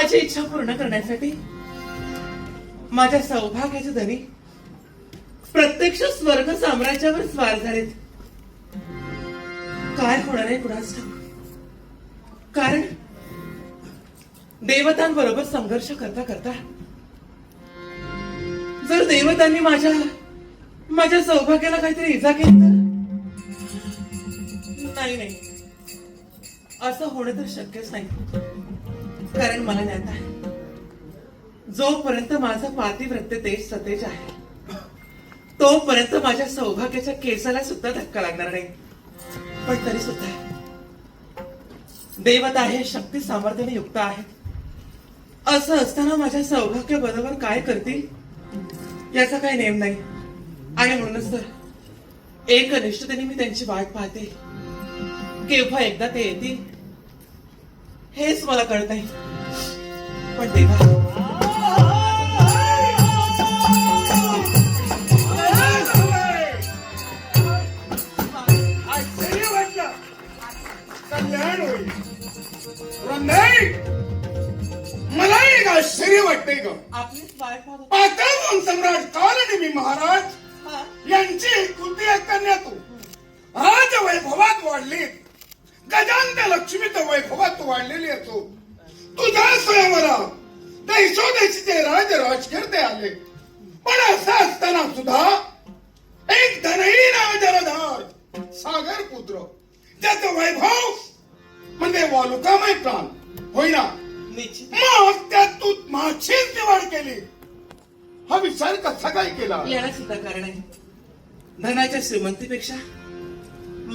माझी इच्छा पूर्ण करण्यासाठी माझ्या सौभाग्याचे धनी प्रत्यक्ष स्वर्ग साम्राज्यावर स्वार झालेत. काय होणार आहे कुणास कारण देवतांबरोबर संघर्ष करता करता जर देवतांनी माझ्या माझ्या सौभाग्याला काहीतरी इजा केली तर? नाही नाही. असं होणं तर शक्यच नाही. कारण मला ज्ञात जोपर्यंत माझं पातिव्रत्य तेज सतेज आहे तोपर्यंत माझ्या सौभाग्याच्या केसाला सुद्धा धक्का लागणार नाही. पण तरी सुद्धा देवता हे शक्ती सामर्थ्याने युक्त आहे असं असताना माझ्या सौभाग्य बरोबर काय करतील याचा काही नेम नाही. आणि म्हणूनच तर एक निष्ठतेने मी त्यांची वाट पाहते. केव्हा एकदा ते येतील हेच मला कळत आहे पण तेव्हा आश्चर्य वाटलं मला एक आश्चर्य वाटतंय ग आपलीच वाट सम्राट होते. पाताळवन मी महाराज यांची कृती कन्या तू आज वैभवात वाढलीत. गजांत लक्ष्मीत वैभवात वाढलेली असो तुझ्या स्वयंवरा. दैसोदैशीचे राज राजकीर्ते आले. पण असं असताना सुद्धा एक धनहीन जलधार. सागर पुत्र. ज्याचं वैभव म्हणजे वालुकामय प्राण. होईना? मग त्यात तू माझीच निवड केली. हा विचार कसा काय केला? याला सुद्धा कारण आहे. धनाच्या श्रीमंतीपेक्षा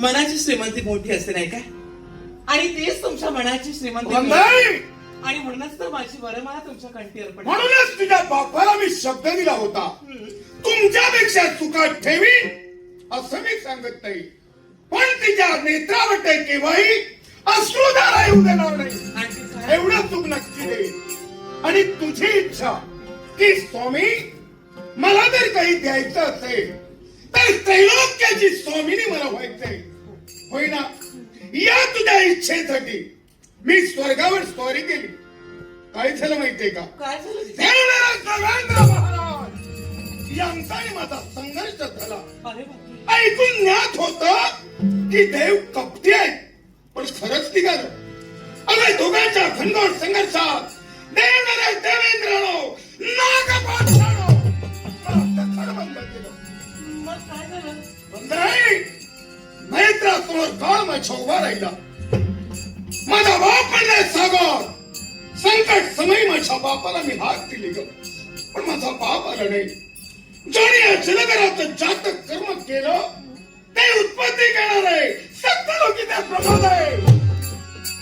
मनाची श्रीमंती मोठी असते नाही काय आणि तेच तुमच्या मनाची श्रीमंती वंदई! आणि म्हणूनच तर माझी वरमाला तुमच्या कंठी अर्पण म्हणूनच तुझ्या बापाला मी शब्द दिला होता. तुमच्यापेक्षा चुका ठेवी असं मी सांगत नाही. पण तिच्या नेत्रावटे केव्हाही अश्रुधारा येऊ देणार नाही? एवढं चूक नक्की दे. आणि तुझी इच्छा की स्वामी मला जर काही द्यायचं असेल तर त्रैलोक्याची स्वामीनी मला व्हायचंय. होईना या तुझ्या इच्छेसाठी मी स्वर्गावर स्वारी केली. काय झालं माहितीये का? काय झालं महाराज यांचा माझा संघर्ष झाला. अरे. ऐकून ज्ञात होत की देव कपटी आहे पण खरंच निघालं. अगं दोघांच्या घनघोर संघर्षात देवराज देवेंद्रनो! नागपाठानो खडबंद केलं. मग काय झालं बंधराई नेत्रासमोर काळ माझ्या उभा राहिला. माझा बाप म्हणले सागर. संकट समय माझ्या बापाला मी हात दिली ग. पण माझा बाप आला नाही. ज्याने या जलगरात जातक कर्म केलं ते उत्पत्ती करणार आहे. सत्य लोकी त्या प्रमाद आहे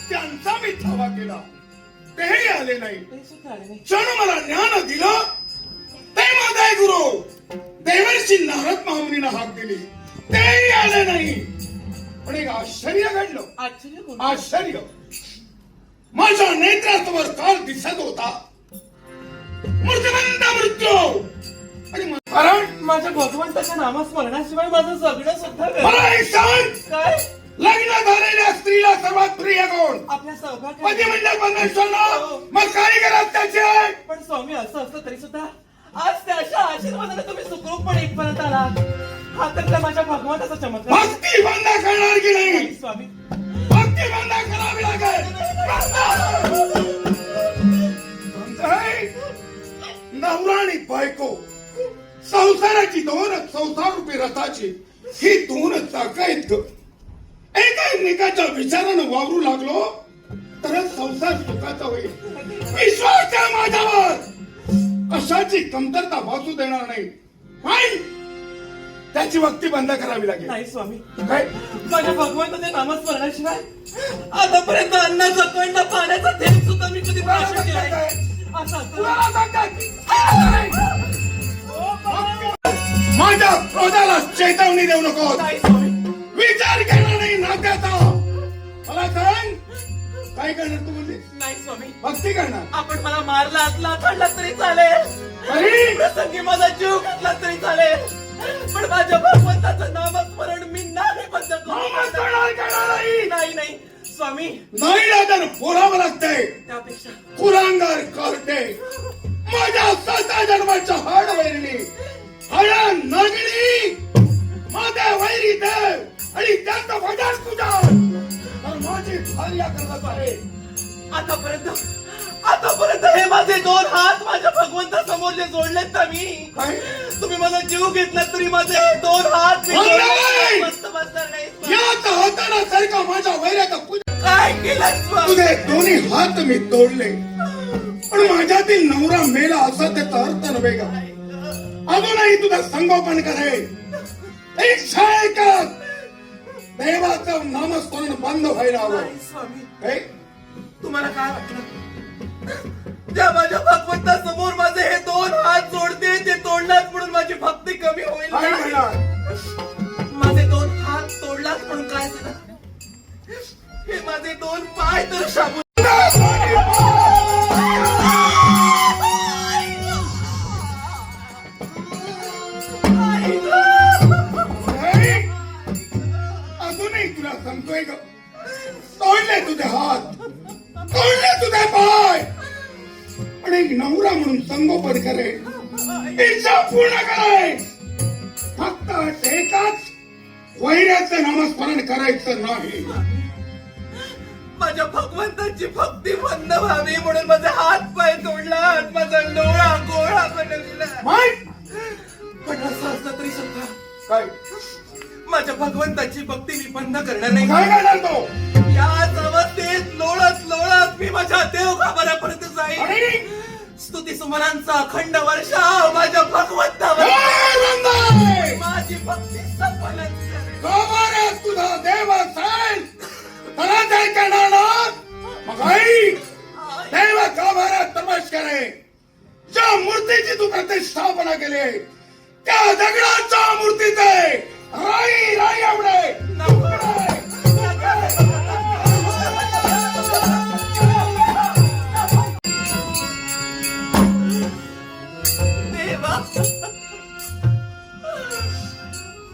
त्यांचा मी ठावा केला. तेही आले नाही. ज्यानं जणू मला ज्ञान दिलं ते माझा गुरु. देवर्षी नारद महामुनीनं हाक दिली. तेही आले नाही. पण एक आश्चर्य घडलं. आश्चर्य आश्चर्य. माझ्या नेत्रासमोर काळ दिसत होता. मृत्यूबंद मृत्यू. आणि कारण माझ्या भगवंताच्या नामस्मरणाशिवाय माझं जगणं सुद्धा व्यर्थ. मला एक सांग. काय? लग्न झालेल्या स्त्रीला सर्वात प्रिय कोण? आपल्या सौभाग्य पती म्हणजे परमेश्वर मग कारीगरात त्याचे? पण स्वामी असं असलं तरी सुद्धा. आज त्या अशा आशीर्वादाने तुम्ही सुखरूपपणे इथपर्यंत आलात. हा तर त्या माझ्या भगवंताचा चमत्कार. भक्ती बंद करणार की नाही नाही, स्वामी भक्ती बंद करावी लागेल समजाय? नवरा आणि बायको संसाराची दोन संसार रूपी रथाची ही दोन चाक आहेत ग. एका एकमेकाच्या विचारानं वावरू लागलो तरच संसार सुखाचा होईल विश्वास द्या माझ्यावर कशाची कमतरता भासू देणार नाही नाही. त्याची भक्ती बंद करावी लागेल. नाही स्वामी. काय? माझ्या भगवंताच्या नामस्मरणाशिवाय आतापर्यंत अन्नाचा कंड पाण्याचा थेंब सुद्धा मी कधी प्राशन केला नाही. माझ्या क्रोधाला चेतावणी देऊ नको नाही स्वामी. विचार केला नाही नात्याचा मला सांग काय करणार तू म्हणजे नाही स्वामी. भक्ती करणार. आपण मला मारला आतला खाल्ला तरी चालेल. प्रसंगी माझा जीव घातला तरी चालेल. पण माझ्या भगवंताचं नामस्मरण मी नाही बंद नाही नाही. स्वामी. नाही तर पुरावं लागतंय. त्यापेक्षा. पुरांगार करते. माझ्या साता जन्माच्या हाड वैरणी हळा नागणी माझ्या वैरी तर आणि त्यांचा वडाच तुझा तर माझी भार्या करत आहे. आतापर्यंत आतापर्यंत हे माझे दोन हात माझ्या भगवंता समोर जे जोडलेत ना मी? काय? तुम्ही माझा जीव घेतला तरी माझे हे दोन हात मी नाही! मस्त बसणार नाही होताना सारखा माझ्या वैराचा पूजा काय केलं? तुझे दोन्ही हात मी तोडले. पण माझ्यातील नवरा मेला असा त्याचा अर्थ नव्हे का? अजूनही तुझं संगोपन करे. इच्छा आहे का देवाचं नामस्मरण बंद व्हायला हवं. नाही, स्वामी. हे? तुम्हाला काय वाटलं? ज्या माझ्या भगवंता समोर माझे हे दोन हात जोडते ते तोडलाच म्हणून माझी भक्ती कमी होईल माझे दोन हात तोडलाच म्हणून काय झालं? हे माझे दोन पाय तर? अजूनही तुला सांगतोय ग. तोडले तुझे हात. तोडले तुझे पाय. पण एक नवरा म्हणून संगोपन करे. इच्छा पूर्ण करे. फक्त एकाच वैराचं नामस्मरण करायचं नाही. माझ्या भगवंताची भक्ती बंद व्हावी म्हणून माझे हात पाय तोडला माझा लोळा गोळा बनविला पण असं असलं तरी सुद्धा काय? माझ्या भगवंताची भक्ती मी बंद करणार नाही. काय करणार तो? याच अवस्थेत लोळत लोळत मी माझ्या देवघाबऱ्यापर्यंत जाईल आणि स्तुती सुमनांचा अखंड वर्षाव माझ्या भगवंतावर? माझी भक्ती करेल. गावाने तुझा देव असेल त्याला काय करणार ना? मग आई देव गाभाऱ्यात तपस करे. ज्या मूर्तीची तू प्रतिष्ठापना केली आहे, त्या दगडाच्या मूर्तीचे. राई राई आवडे.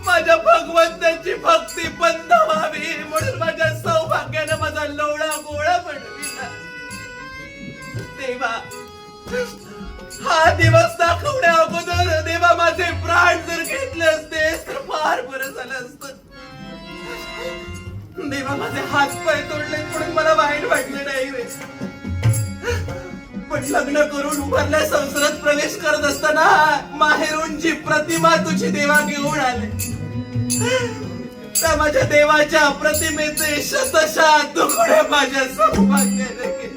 माझ्या भगवंताची भक्ती बंद व्हावी म्हणून माझ्या सौभाग्यानं माझा लोळा गोळा बनविला. देवा हा दिवस दाखवण्या अगोदर देवा माझे प्राण जर घेतले फार बरं झालं असत. देवा माझे हात पाय तोडले म्हणून मला वाईट वाटलं नाही रे. पण लग्न करून उभारल्या संसारात प्रवेश करत असताना माहेरून जी प्रतिमा तुझी देवा घेऊन आले. त्या माझ्या देवाच्या प्रतिमेचे शतशा तुकडे माझ्या सौभाग्याने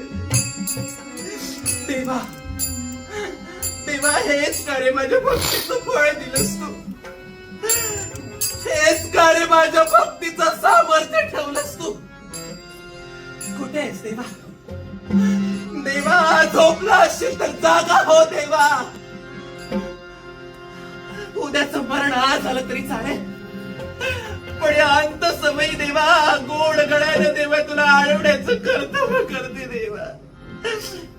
देवा देवा हेच का माझ्या भक्तीचं फळ दिलंस तू हेच का रे माझ्या भक्तीचं सामर्थ्य ठेवलंस तू. कुठे आहेस देवा? देवा झोपला असशील तर जागा हो देवा. उद्याच मरण आज झालं तरी चालेल. पण या अंत समय देवा गोड गळ्याने देवा तुला आळवण्याचं कर्तव्य करते देवा.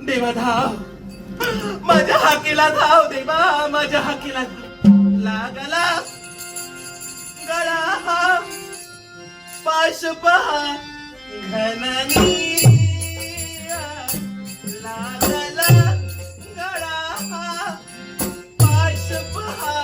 देवा धाव. माझ्या हाकेला धाव देवा. माझ्या हाकेला धाव. लागला. कळा पाश पहा घननी। लागला गळा हा पाश पहा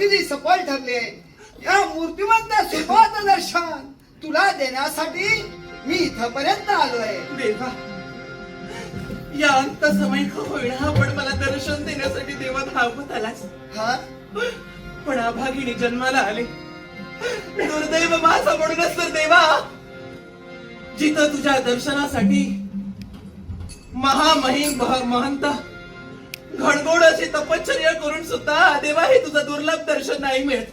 भक्तीची सफल ठरली. आहे या मूर्तिमंत सुरुवात दर्शन तुला देण्यासाठी मी इथपर्यंत आलोय. देवा. या अंत समय होईना पण मला दर्शन देण्यासाठी देवा धावत आलास. हा? पण अभागिनी जन्माला आले. दुर्दैव माझा म्हणूनच तर देवा. जिथं तुझ्या दर्शनासाठी महामहिम महंत घडगोड अशी तपश्चर्या करून सुद्धा देवा हे तुझं दुर्लभ दर्शन नाही मिळत.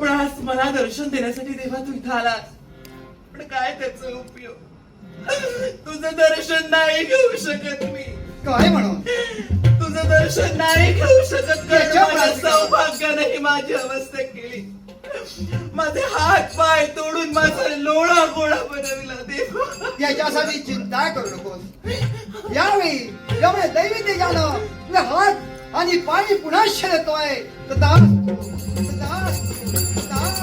पण आज मला दर्शन देण्यासाठी देवा तू इथं आलास. पण काय त्याचा उपयोग? तुझं दर्शन नाही घेऊ शकत मी. काय म्हणून? तुझं दर्शन नाही घेऊ शकत. सौभाग्याने ही माझी अवस्था केली. माझे हात पाय तोडून माझा लोळा गोळा बनविला देव. याच्यासाठी चिंता करू नकोस. यावेळी एवढे दैवी तेजानं तुझे हात आणि पाणी पुन्हा शिरतोय. दास दास दास.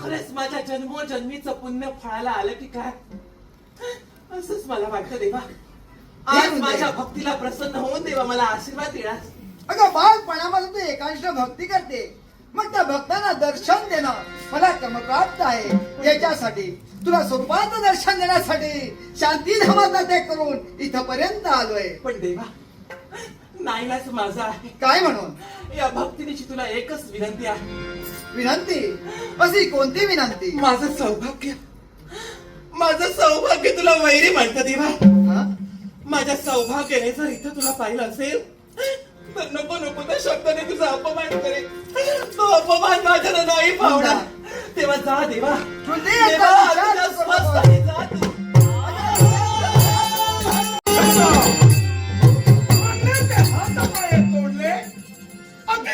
खरोखरच माझ्या जन्मोजन्मीचं पुण्य फळाला आलं की काय? असंच मला वाटतं देवा. आज. माझ्या भक्तीला प्रसन्न होऊन देवा मला आशीर्वाद देणार अगं बालपणापासून तू एकांश भक्ती करते. मग त्या भक्तांना दर्शन देणं मला क्रमप्राप्त आहे. याच्यासाठी तुला स्वरूपाचं दर्शन देण्यासाठी शांती धामाचा त्याग करून इथपर्यंत आलोय. पण देवा नाईलाच माझा आहे. काय म्हणून? या भक्तिनीची तुला एकच विनंती आहे. विनंती? अशी कोणती विनंती? माझं सौभाग्य. माझं सौभाग्य तुला वैरी म्हणतं देवा. हा? माझ्या सौभाग्याने जर इथं तुला पाहिलं असेल तर नको नको त्या शब्दाने तुझा अपमान करेल तो अपमान माझ्याला नाही पावणार तेव्हा जा देवा. देवा, विचार तुझ्या जा तू.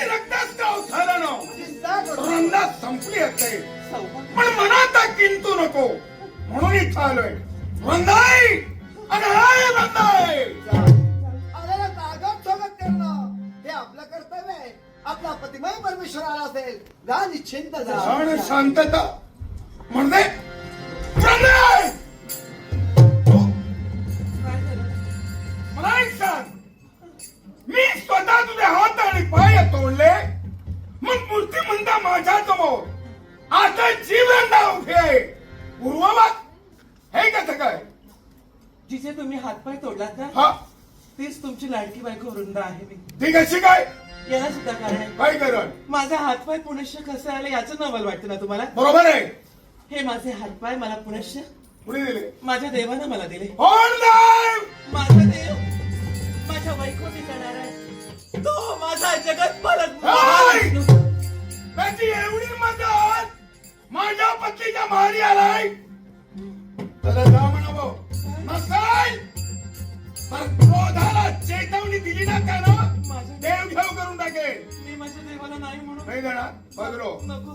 ना चिंता करू रंगात संपली असते. पण मनात किंतू नको. म्हणून इथं आलोय. रंगाई अगं हाय रंगाई आलेला करणं हे आपलं कर्तव्य आहे. आपला प्रतिमय परमेश्वर आला असेल. जा निश्चिंत जा. शांतता. म्हणजे तुम्ही हातपाय तोडलात ना हा. तीच तुमची लाडकी बायको वृंदा आहे मी. ती कशी काय? याला सुद्धा कारण आहे? काय करण? माझा हातपाय पुनश्य कसे आले याचं नवल वाटतं ना तुम्हाला? बरोबर आहे. हे माझे हातपाय मला पुनश्य दिले? माझ्या देवानं मला दिले. माझा देव माझ्या वैकुंठी जाणार आहे. तो माझा जगत पालक! महाविष्णू. त्याची एवढी मदत माझ्या पत्नीच्या मारी आलाय. तर जा क्रोधाला चेतवणी दिली ना त्यानं माझ्या देव घेऊ करून टाकेल. मी माझ्या देवाला नाही म्हणून नाही देणार? बघलो नको.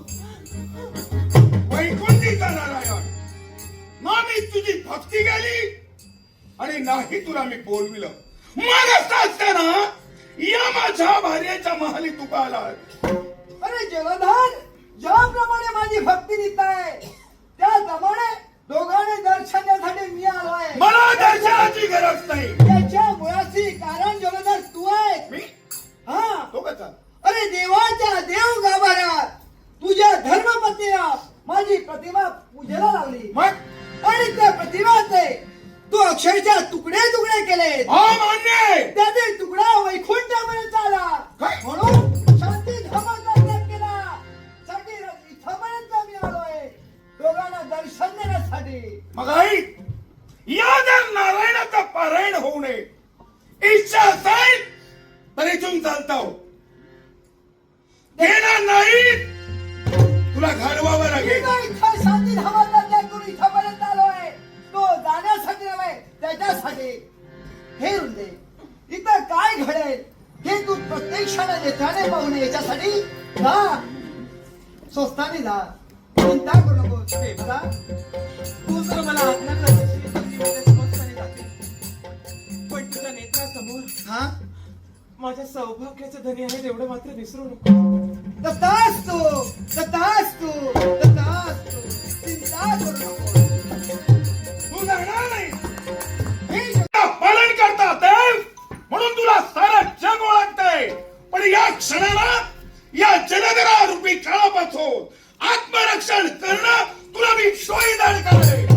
वैकुंठीचा नारायण? ना मी तुझी भक्ती केली आणि नाही तुला मी बोलविलं. मग असं असताना या माझ्या भार्याच्या महाली तुका आला अरे जलधर ज्याप्रमाणे माझी भक्ती आहे त्याप्रमाणे दोघांनी दर्शन देण्यासाठी मी आलोय. मला दर्शनाची गरज नाही. त्याच्या मुळाशी कारण जलधर तू आहे. मी? हा. तो कसा अरे देवाच्या देव गाभाऱ्यात. तुझ्या धर्मपत्नीला माझी प्रतिमा पूजेला लागली. मग? आणि त्या प्रतिमाचे तू अक्षरशः तुकडे तुकडे केले हा मान्य आहे. त्यातील तुकडा वैकुंठापर्यंत आला काय? म्हणून दर्शन देण्यासाठी मग आई या जर नारायणाचा पारायण होऊ नये. इच्छा असेल तर इथून चालता हो घेणार नाही तुला घालवावं मी लागेल. तो शांती धर्माचा त्याग करून इथपर्यंत आलोय तो जाण्यासाठी नव्हे त्याच्यासाठी. हे रुंदे इथं काय घडेल? हे तू प्रत्यक्षाने नेत्राने पाहून याच्यासाठी जा. स्वस्ताने जा. चिंता करू नको तू जर मला आज्ञा तर मी माझ्या समक्षाने जाते पण तुझ्या नेत्रासमोर हा माझ्या सौभाग्याचं धनी आहे एवढं मात्र विसरू नको तथास्तु तथास्तु चिंता करू नको तू जाणार नाही पालन करता देव म्हणून तुला सारं जग ओळखतंय पण या क्षणाला या जलदरा रूपी काळापासून आत्मरक्षण करणं तुला मी शोईदार करते.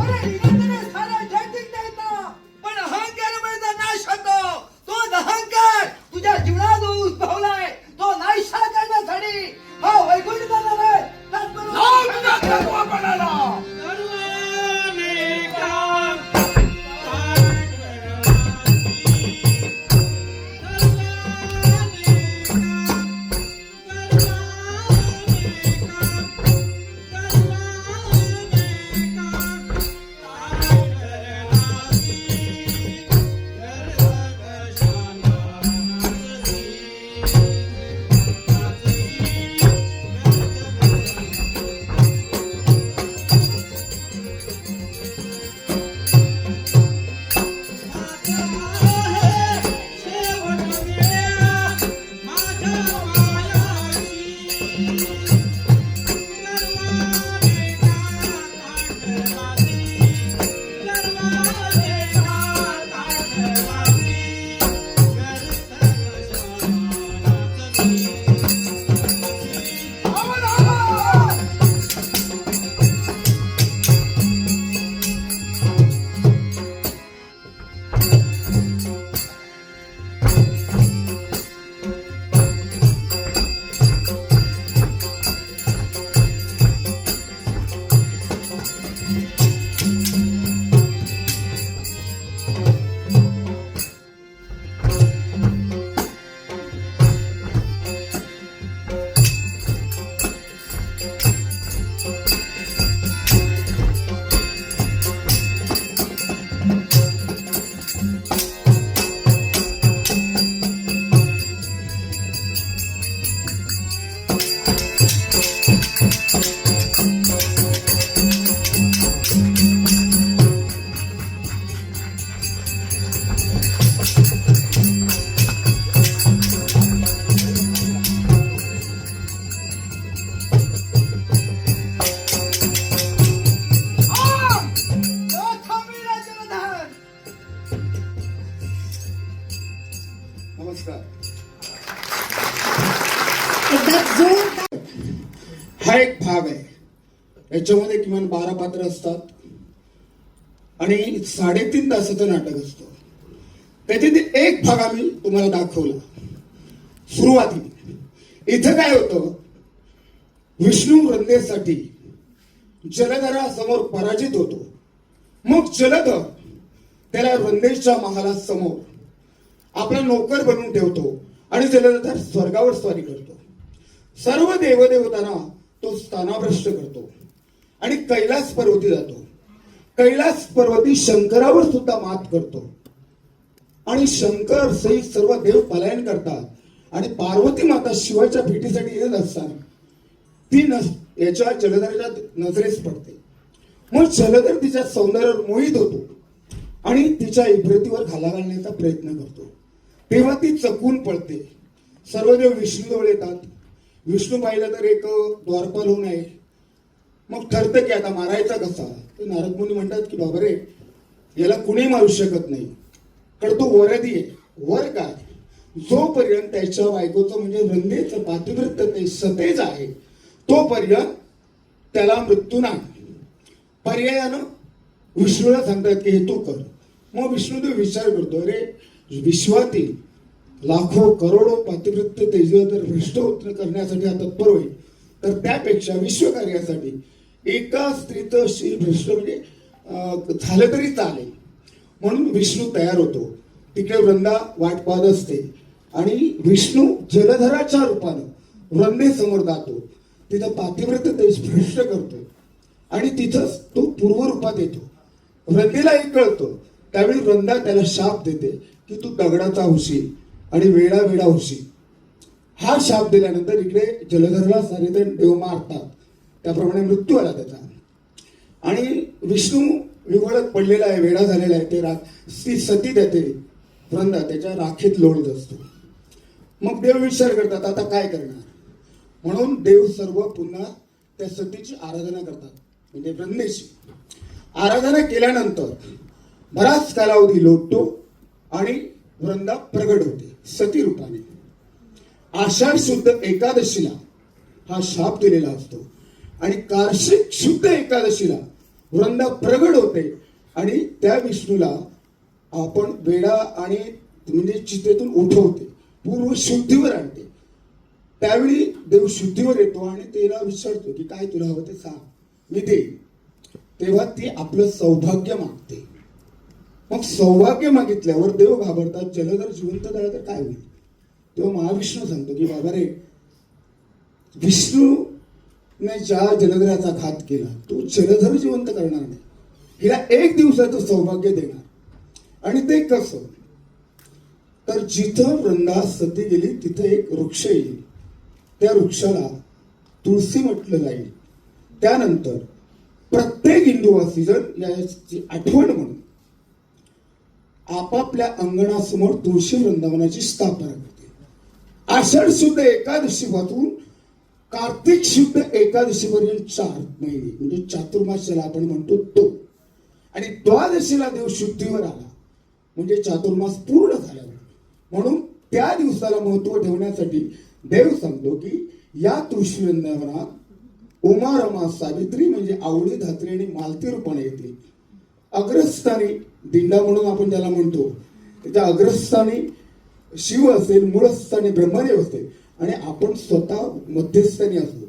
एक भाग आहे. याच्यामध्ये किमान बारा पात्र असतात. आणि साडेतीन तासाचं नाटक असतं. त्याच्यातील एक भाग आम्ही तुम्हाला दाखवला. सुरुवातीला. इथं काय होतं? विष्णू वृंदेसाठी जलधरा समोर पराजित होतो. मग जलधर त्याला वृंदेशच्या महाला समोर आपला नोकर बनवून ठेवतो आणि जलधर स्वर्गावर स्वारी करतो. सर्व देवदेवतांना तो स्थानाभ्रष्ट करतो. आणि कैलास पर्वती जातो. कैलास पर्वती शंकरावर सुद्धा मात करतो. आणि शंकर सहित सर्व देव पलायन करतात. आणि पार्वती माता शिवाच्या भेटीसाठी येत असताना ती नस याच्या जलधराच्या नजरेस पडते. मग जलधर तिच्या सौंदर्यावर मोहित होतो. आणि तिच्या इब्रतीवर घाला घालण्याचा प्रयत्न करतो. तेव्हा ती चकून पडते सर्व देव विष्णूजवळ येतात. विष्णू पाहिलं तर एक द्वारपाल होऊन आहे. मग ठरतं की आता मारायचा कसा? तर नारद मुनी म्हणतात की बाबा रे याला कुणी मारू शकत नाही. कारण तो वरदी आहे. वर काय जोपर्यंत त्याच्या बायकोचं म्हणजे वृंदेचं पातिवृत्त ते सतेज आहे तोपर्यंत त्याला मृत्यू नाही. पर्यायानं विष्णूला सांगतात की हे तू कर. मग विष्णूदेव विचार करतो अरे विश्वातील लाखो करोडो पातिवृत्त तेज भ्रष्ट उत्तर करण्यासाठी हा तत्पर होईल. तर त्यापेक्षा विश्वकार्यासाठी एका स्त्रीचं शील भ्रष्ट म्हणजे झालं तरी चालेल. म्हणून विष्णू तयार होतो. तिकडे वृंदा वाट पाहत असते. आणि विष्णू जलधराच्या रूपानं वृंदेसमोर जातो. तिथं पातिव्रत तेज भ्रष्ट करतो आणि तिथंच तो पूर्वरूपात येतो. वृंदेला एक कळतं. त्यावेळी वृंदा त्याला शाप देते की तू दगडाचा होशील आणि वेडा वेडा उशी. हा शाप दिल्यानंतर इकडे जलधरला सारेजण देव मारतात. त्याप्रमाणे मृत्यू आला त्याचा. आणि विष्णू विवळत पडलेला आहे वेडा झालेला आहे. ते राख ती सती देते वृंदा त्याच्या राखीत लोळत असतो मग देव विचार करतात आता काय करणार? म्हणून देव सर्व पुन्हा त्या सतीची आराधना करतात. म्हणजे वृंदेची आराधना केल्यानंतर बराच कालावधी लोटतो आणि वृंदा प्रगट होते सती रूपाने आषाढ शुद्ध एकादशीला हा शाप दिलेला असतो. आणि कार्षिक शुद्ध एकादशीला वृंदा प्रगट होते. आणि त्या विष्णूला आपण वेडा आणि म्हणजे चितेतून उठवते पूर्व शुद्धीवर आणते. त्यावेळी देव शुद्धीवर येतो आणि तिला विचारतो की काय तुला हवं ते सांग. मी देईन. तेव्हा ती आपलं सौभाग्य मागते. मग सौभाग्य मागितल्यावर देव घाबरतात जलधर जिवंत झाला तर काय होईल? तेव्हा महाविष्णू सांगतो की बाबा रे विष्णूने ज्या जलधराचा घात केला तो जलधर जिवंत करणार नाही. हिला एक दिवसाचं सौभाग्य देणार. आणि ते कसं? तर जिथं वृंदा सती गेली तिथं एक वृक्ष येईल. त्या वृक्षाला तुळशी म्हटलं जाईल. त्यानंतर प्रत्येक हिंदूवासी जर याची आठवण म्हणून आपापल्या अंगणासमोर तुळशी वृंदावनाची स्थापना करते आषाढ शुद्ध एकादशीपासून कार्तिक शुद्ध एकादशीपर्यंत चार महिने म्हणजे चातुर्मास ज्याला आपण म्हणतो तो आणि द्वादशीला देव शुद्धीवर आला म्हणजे चातुर्मास पूर्ण झाल्यावर. म्हणून त्या दिवसाला महत्त्व ठेवण्यासाठी देव सांगतो की या तुळशी वृंदावनात उमा रमा सावित्री म्हणजे आवडी धात्री आणि मालती रूपाने येते. अग्रस्थानी दिंडा म्हणून आपण ज्याला म्हणतो त्या अग्रस्थानी शिव असेल मूळस्थानी ब्रह्मदेव असेल आणि आपण स्वतः मध्यस्थानी असतो.